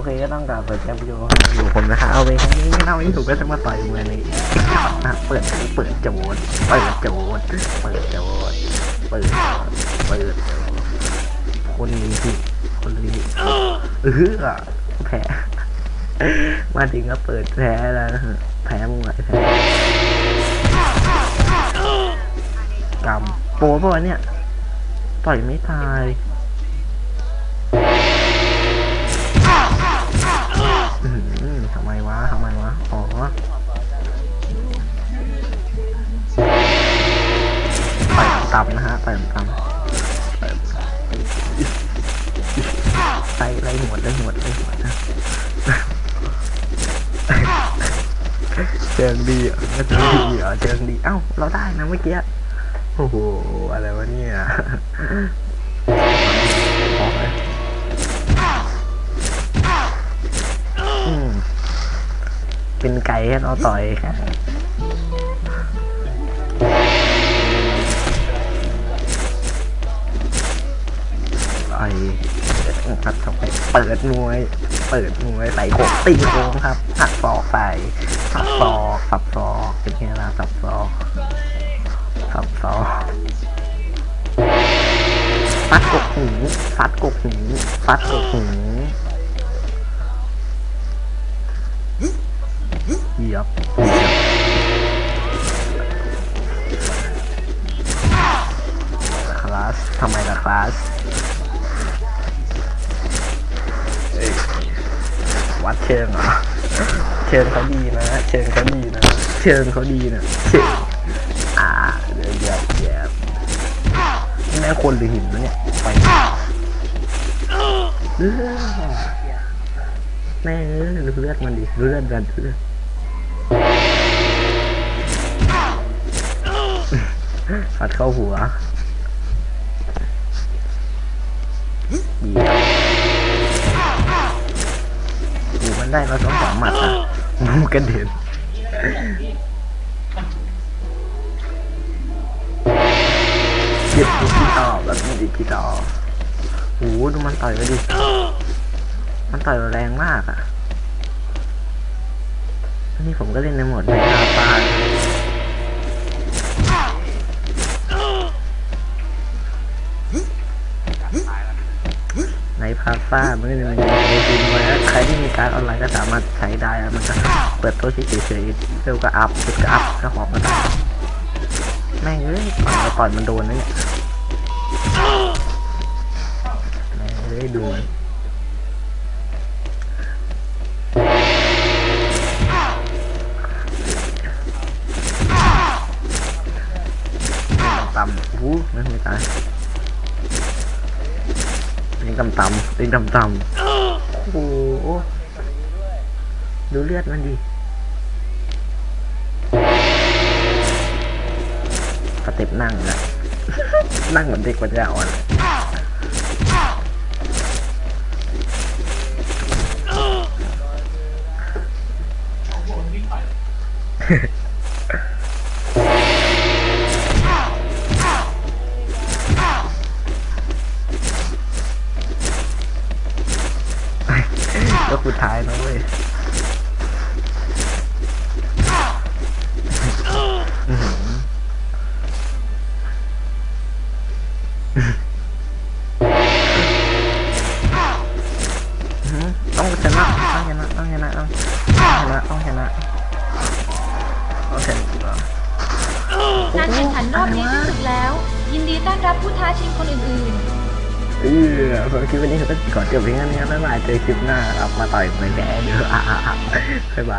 อเคก็ต้องกลับเปิดแก๊ปโยอยู่ผมนะคะเอาไปแค่นี้ไม่เน่าไม่ถูกก็จะมาต่อยมือในนะเปิดเปิดโจดเปิดโจดเปิดโจดเปิดเปิดคนนี้สิคนนี้เออแพ้มาถึงก็เปิดแพ้แล้วนะแพ้มึงไงแพ้กำโปรป่ะวะเนี่ยต่อยไม่ตาย ต่ำนะฮะต่อยต่ำไปไล่หมดไล่หมดไล่หมดนะเชิงดีอะเชิงดีอะเชิงดีเอ้าเราได้นะเมื่อกี้โอ้โหอะไรวะเนี่ยขอไปอืมเป็นไก่ให้เราต่อย ไอ้ครับไมเปิดมวย เปิดมวยใส่โขกตีโค้งครับหักศอกใส่สับศอกสับศอกเป็นไงล่ะสับศอกสับศอกฟัดกกหูฟัดกกหูฟัดกกหูเยียบเหยียบคลาสทำไมล่ะคลาส วัดเชิงเหรอเชิงเขาดีนะเชิงเขาดีนะเชิงเขาดีนะเชิงอ่าเดี๋ยวเหยียบเหยียบนี่แม่คนหรือหินนะเนี่ยไปเออแม่เอ้ยดูเลือดมันดิเลือดมันเลือดฟัดเข้าหัวเดี ยวดูมันได้มาสองสามหมัดอะมันกระเด็นหยิบดิพี่ต่อแบบนี้ดิพี่ต่อโอ้โหดูมันต่อยไปดิ มันต่อยแรงมากอะอันนี้ผมก็เล่นในโหมดในคาฟ้าน พาฟ้ามันก็จะมีในทีมไว้ใครที่มีการดออนไลน์ก็สามารถใช้ได้มันก็เปิดตัวเฉยๆเร็วก็อัพจุดก็อัพก็หอบมาได้แม่งเอ้ยต่อยมาต่อยมันโดนนะเนี่ยแม่งเอ้ยดูมันต่ำๆอู้ไม่ไม่ตาย นี่ต่ำต่ำนี่ต่ำต่ำโอ้โหดูเลือดมันดิสเต็ปนั่งนะนั่งเหมือนเด็กปัญญาอ่อนก็คื ท้ายนะเว้ยอื้อหืออื้อหือต้องชนะต้องชนะต้องชนะต้องชนะต้องชนะต้องชนะการแข่งขันรอบนี้สิ้นสุดแล้ว ยินดีต้อนรับผู้ท้าชิงคนอื่นๆ เออผมคิปวันนี้เขาก็ขอจบเพียงเท่านี้บ๊ายบายเจอคลิปหน้าครับมาต่อยมวยแดงเด้อบ๊ายบาย